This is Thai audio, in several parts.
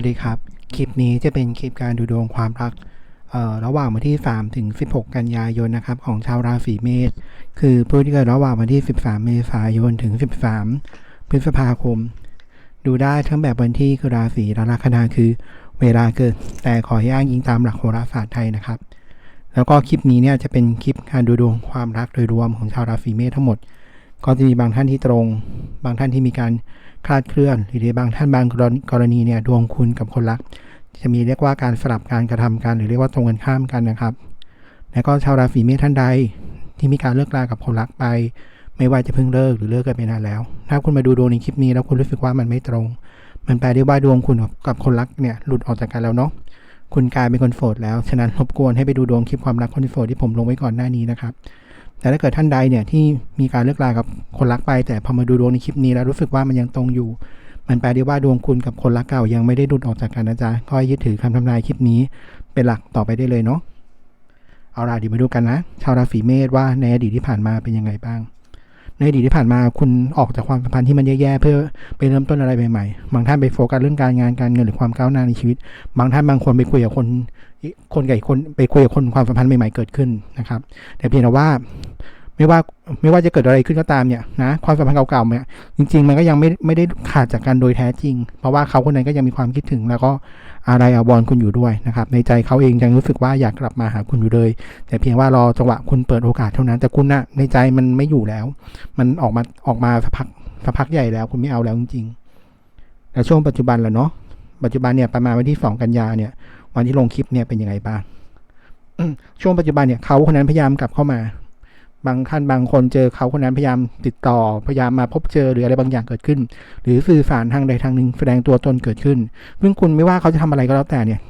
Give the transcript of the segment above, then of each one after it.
วัสดีครับ คลิปนี้จะเป็นคลิปการดูดวงความรักระหว่างวันที่ 3 ถึง 16 กันยายนนะครับของชาวราศีเมษ คือผู้ที่เกิดระหว่างวันที่ 13 เมษายนถึง 13 พฤษภาคม ดูได้ทั้งแบบวันที่คือราศีและลัคนาคือเวลาเกิด แต่ขอให้อ้างอิงตามหลักโหราศาสตร์ไทยนะครับ แล้วก็คลิปนี้เนี่ยจะเป็นคลิปการดูดวงความรักโดยรวมของชาวราศีเมษทั้งหมด ก็จะมีบางท่านที่ตรง บางท่านที่มีการคลาดเคลื่อน หรือบางท่านบางกรณีเนี่ยดวงคุณกับคนรัก จะมีเรียกว่าการสลับการกระทำกันหรือเรียกว่าตรงกันข้ามกันนะครับ แล้วก็ชาวราศีเมษท่านใดที่มีการเลิกลากับคนรักไป ไม่ว่าจะเพิ่งเลิกหรือเลิกกันไปนานแล้ว ถ้าคุณมาดูดวงในคลิปนี้แล้วคุณรู้สึกว่ามันไม่ตรง มันแปลได้ว่าดวงคุณกับคนรักเนี่ยหลุดออกจากกันแล้วเนาะคุณกลายเป็นคนโสดแล้ว ฉะนั้นรบกวนให้ไปดูดวงคลิปความรักคนโสดที่ผมลงไว้ก่อนหน้านี้นะครับ แต่ถ้าเกิดท่านใดเนี่ยที่มีการเลิกลากับคนรักไป แต่พอมาดูดวงในคลิปนี้แล้วรู้สึกว่ามันยังตรงอยู่ มันแปลได้ว่าดวงคุณกับคนรักเก่ายังไม่ได้ดุดออกจากกันนะจ๊ะก็ยึดถือคำทำนายคลิปนี้เป็นหลักต่อไปได้เลยเนาะเอาล่ะเดี๋ยวมาดูกันนะ ชาวราศีเมษว่าในอดีตที่ผ่านมาเป็นยังไงบ้าง ในอดีตที่ผ่านมาคุณออกจากความสัมพันธ์ที่มันแย่ๆเพื่อไปเริ่มต้นอะไรใหม่ๆ บางท่านไปโฟกัสเรื่องการงานการเงินหรือความก้าวหน้าในชีวิต บางท่านบางคนไปคุยกับคนคนกับอีกคนไปคุยกับคนความสัมพันธ์ใหม่ๆเกิดขึ้นนะครับ แต่เพียงแต่ว่า ไม่ว่าไม่ว่าจะเกิดอะไรขึ้นก็ตามเนี่ยนะความสัมพันธ์เก่าๆเนี่ยจริง ๆ มันก็ยังไม่ไม่ได้ขาดจากกันโดยแท้จริง เพราะว่าเขาคนนั้นก็ยังมีความคิดถึง แล้วก็อะไรอาวรณ์คุณอยู่ด้วยนะครับ ในใจเขาเองยังรู้สึกว่าอยากกลับมาหาคุณอยู่เลย แต่เพียงว่ารอจังหวะคุณเปิดโอกาสเท่านั้น แต่คุณน่ะในใจมันไม่อยู่แล้ว มันออกมาออกมาสักพักสักพักใหญ่แล้ว คุณไม่เอาแล้วจริงๆแต่ช่วงปัจจุบันแหละเนาะปัจจุบันเนี่ยประมาณวันที่สองกันยาเนี่ย วันที่ลงคลิปเนี่ยเป็นยังไงบ้างช่วงปัจจุบันเนี่ยเขาคนนั้นพยายามกลับเข้ามา บางท่านบางคนเจอเขาคนนั้นพยายามติดต่อพยายามมาพบเจอหรืออะไรบางอย่างเกิดขึ้น หรือสื่อสารทางใดทางหนึ่งแสดงตัวตนเกิดขึ้น ซึ่งคุณไม่ว่าเขาจะทำอะไรก็แล้วแต่เนี่ย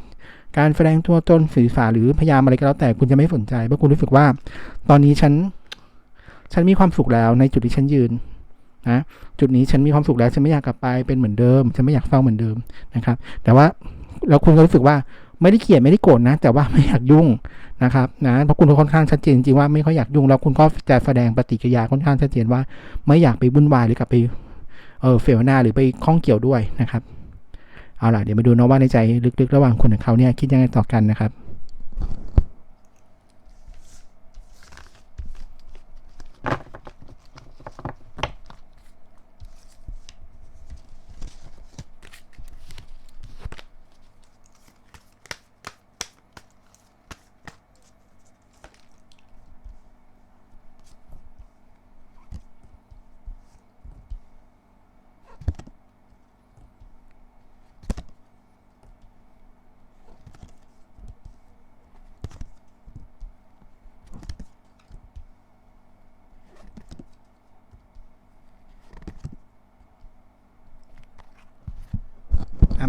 การแสดงตัวตนสื่อสารหรือพยายามอะไรก็แล้วแต่คุณจะไม่สนใจเพราะคุณรู้สึกว่า ตอนนี้ฉัน ฉันมีความสุขแล้วในจุดที่ฉันยืนนะจุดนี้ฉันมีความสุขแล้วฉันไม่อยากกลับไปเป็นเหมือนเดิมฉันไม่อยากเฝ้าเหมือนเดิมนะครับ แต่ว่าแล้วคุณก็รู้สึกว่า ไม่ได้เกลียดไม่ได้โกรธนะ แต่ว่าไม่อยากยุ่งนะครับนะเพราะคุณค่อนข้างชัดเจนจริงว่าไม่ค่อยอยากยุ่งแล้วคุณก็จะแสดงปฏิกิริยาค่อนข้างชัดเจนว่า ไม่อยากไปวุ่นวายหรือกลับไปเออเฟลหน้าหรือไปข้องเกี่ยวด้วยนะครับเอาล่ะเดี๋ยวมาดูนะว่าในใจลึกๆ ระหว่างคุณกับเขาเนี่ยคิดยังไงต่อกันนะครับ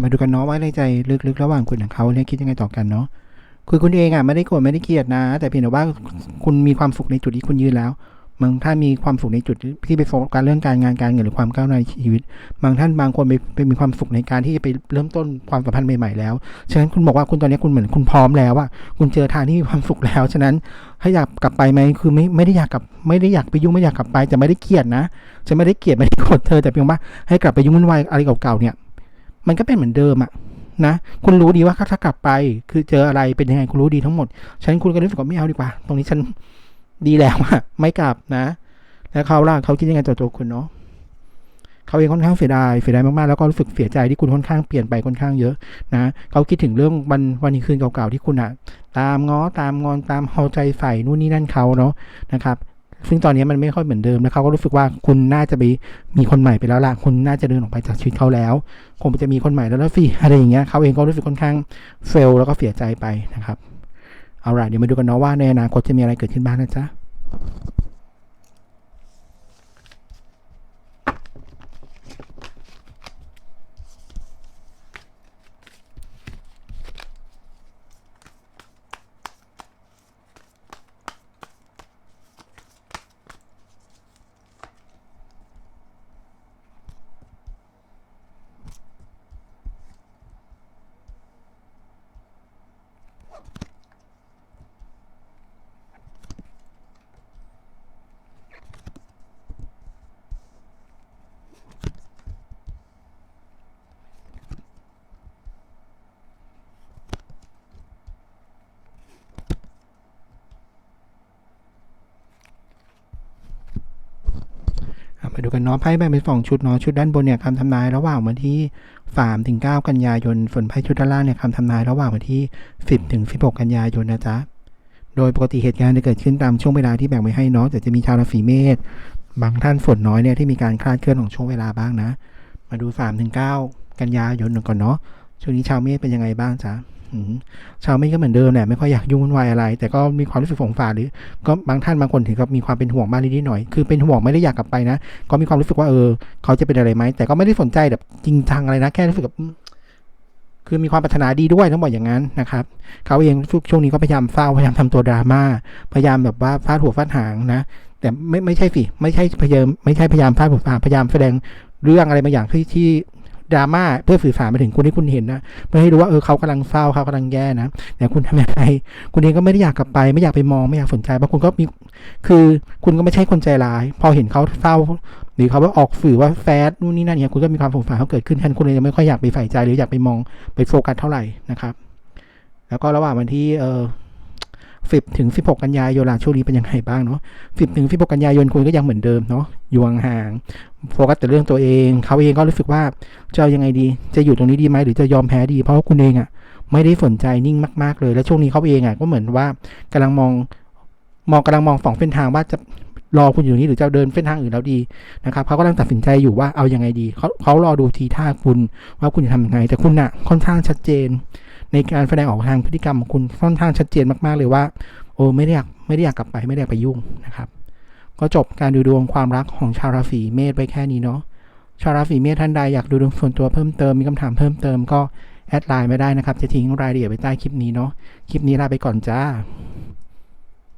มาดูกันเนาะว่าในใจลึกๆ ระหว่างคุณกับเขาเนี่ยคิดยังไงต่อกันเนาะคือคุณเองอะไม่ได้โกรธไม่ได้เกลียดนะ แต่เพียงแต่ว่าคุณมีความสุขในจุดที่คุณยืนแล้วบางท่านมีความสุขในจุดที่ไปโฟกัสเรื่องการงานการเงินหรือความก้าวหน้าในชีวิต บางท่านบางคนไปไปมีความสุขในการที่จะไปเริ่มต้นความสัมพันธ์ใหม่ๆแล้ว ฉะนั้นคุณบอกว่าคุณตอนนี้คุณเหมือนคุณพร้อมแล้วว่าคุณเจอทางที่มีความสุขแล้ว ฉะนั้นถ้าอยากกลับไปไหมคือไม่ไม่ได้อยากกลับไม่ได้อยากไปยุ่งไม่อยากกลับไปแต่ไม่ได้เกลียดนะจะไม่ได้เกลียดไม่ได้โกรธเธอแต่เพียงว่าให้กลับไปยุ่งวุ่นวายอะไรเก่าๆเนี่ย มันก็เป็นเหมือนเดิมอะนะ คุณรู้ดีว่าถ้ากลับไป คือเจออะไรเป็นยังไงคุณรู้ดีทั้งหมด ฉันคุณก็รู้สึกว่าไม่เอาดีกว่า ตรงนี้ฉันดีแล้วอะไม่กลับนะ แล้วเขาล่ะเขาคิดยังไงต่อตัวคุณเนาะเขาเองค่อนข้างเสียดายเสียดายมากๆแล้วก็รู้สึกเสียใจที่คุณค่อนข้างเปลี่ยนไปค่อนข้างเยอะนะเขาคิดถึงเรื่องวันวันนี้คืนเก่าๆที่คุณอะตามง้อตามงอนตามเอาใจใส่นู่นนี่นั่นเขาเนาะนะครับ ซึ่งตอนนี้มันไม่ค่อยเหมือนเดิมแล้วเขาก็รู้สึกว่าคุณน่าจะไปมีคนใหม่ไปแล้วล่ะคุณน่าจะเดินออกไปจากชีวิตเขาแล้วคงจะมีคนใหม่แล้วแล้วสิอะไรอย่างเงี้ยเขาเองก็รู้สึกค่อนข้างเฟลแล้วก็เสียใจไปนะครับเอาล่ะเดี๋ยวมาดูกันเนาะว่าในอนาคตจะมีอะไรเกิดขึ้นบ้างนะจ๊ะ มาดูกันเนาะไพ่แบ่งเป็นสองชุดเนาะชุดด้านบนเนี่ยคำทำนายระหว่างวันที่3ถึง9กันยายนส่วนไพ่ชุดด้านล่างเนี่ยคำทำนายระหว่างวันที่ 10ถึง16 กันยายนนะจ๊ะโดยปกติเหตุการณ์จะเกิดขึ้นตามช่วงเวลาที่แบ่งไว้ให้เนาะแต่จะมีชาวราศีเมษบางท่านฝนน้อยเนี่ยที่มีการคลาดเคลื่อนของช่วงเวลาบ้างนะ มาดู3ถึง9กันยายนก่อนเนาะ ช่วงนี้ชาวเมษเป็นยังไงบ้างจ๊ะชาวเมษก็เหมือนเดิมแหละไม่ค่อยอยากยุ่งวุ่นวายอะไร แต่ก็มีความรู้สึกสงสารหรือ ก็บางท่านบางคนถึงกับมีความเป็นห่วงบ้างนิดหน่อย คือเป็นห่วงไม่ได้อยากกลับไปนะ ก็มีความรู้สึกว่าเออ เขาจะเป็นอะไรไหมแต่ก็ไม่ได้สนใจแบบจริงจังอะไรนะ แค่รู้สึกแบบคือมีความปรารถนาดีด้วยต้องบอกอย่างนั้นนะครับ เขาเองช่วงนี้ก็พยายามเฝ้าพยายามทำตัวดราม่าพยายามแบบว่าฟาดหัวฟาดหางนะ แต่ไม่ไม่ใช่สิไม่ใช่พยายามไม่ใช่พยายามฟาดหัวฟาดหางพยายามแสดงเรื่องอะไรบางอย่างที่ที่ ดราม่าเพื่อสื่อสารไปถึงคนที่คุณเห็นนะเพื่อให้รู้ว่าเออเขากำลังเศร้าเขากำลังแย่นะแต่คุณทำยังไงคุณเองก็ไม่ได้อยากกลับไป ไม่อยากไปมองไม่อยากสนใจบางคนก็มีคือคุณก็ไม่ใช่คนใจร้าย พอเห็นเขาเศร้าหรือเขาว่าออกสื่อว่าแฟดนู่นนี่นั่นเนี่ยคุณก็มีความสงสารเขาเกิดขึ้นแทนคุณเลยไม่ค่อยอยากไปใส่ใจหรืออยากไปมองไปโฟกัสเท่าไหร่นะครับ แล้วก็ระหว่างวันที่เออ สิบถึงสิบหกกันยายนล่ะช่วงนี้เป็นยังไงบ้างเนาะสิบถึงสิบหกกันยายนคุณก็ยังเหมือนเดิมเนาะอยู่ห่างโฟกัสแต่เรื่องตัวเองเขาเองก็รู้สึกว่าจะเอายังไงดี จะอยู่ตรงนี้ดีไหมหรือจะยอมแพ้ดี เพราะว่าคุณเองอะ่ะไม่ได้สนใจนิ่งมากๆ เลยและช่วงนี้เขาเองอะ่ะก็เหมือนว่ากำลังมองมองกำลังมองสองเส้นทางว่าจะรอคุณอยู่นี้หรือจะเดินเส้นทางอื่นแล้วดีนะครับเขากำลังตัดสินใจอยู่ว่าเอายังไงดีเขาเขารอดูทีท่าคุณว่าคุณจะทำยังไง แต่คุณน่ะค่อนข้างชัดเจน ในการแสดงออกทางพฤติกรรมของคุณค่อนข้างชัดเจนมากๆเลยว่า โอ้ไม่ได้อยากไม่ได้อยากกลับไปไม่ได้อยากไปยุ่งนะครับ ก็จบการดูดวงความรักของชาวราศีเมษไปแค่นี้เนาะชาวราศีเมษท่านใดอยากดูดวงส่วนตัวเพิ่มเติมมีคำถามเพิ่มเติมก็แอดไลน์มาได้นะครับ จะทิ้งรายละเอียดไว้ใต้คลิปนี้เนาะคลิปนี้ลาไปก่อนจ้า